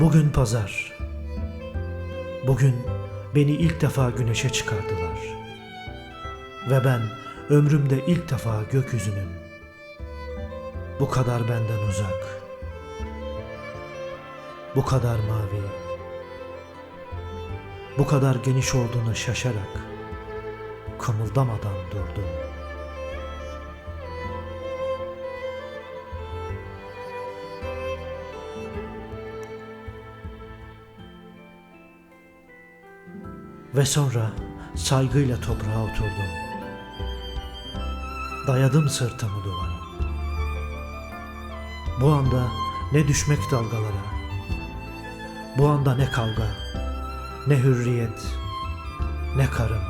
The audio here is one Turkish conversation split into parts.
Bugün pazar. Bugün beni ilk defa güneşe çıkardılar. Ve ben ömrümde ilk defa gökyüzünün bu kadar benden uzak, bu kadar mavi, bu kadar geniş olduğuna şaşarak kımıldamadan durdum. Ve sonra saygıyla toprağa oturdum. Dayadım sırtımı duvara. Bu anda ne düşmek dalgalara. Bu anda ne kavga, ne hürriyet, ne karım.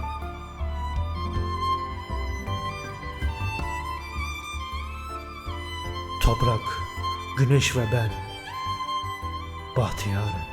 Toprak, güneş ve ben bahtiyarım.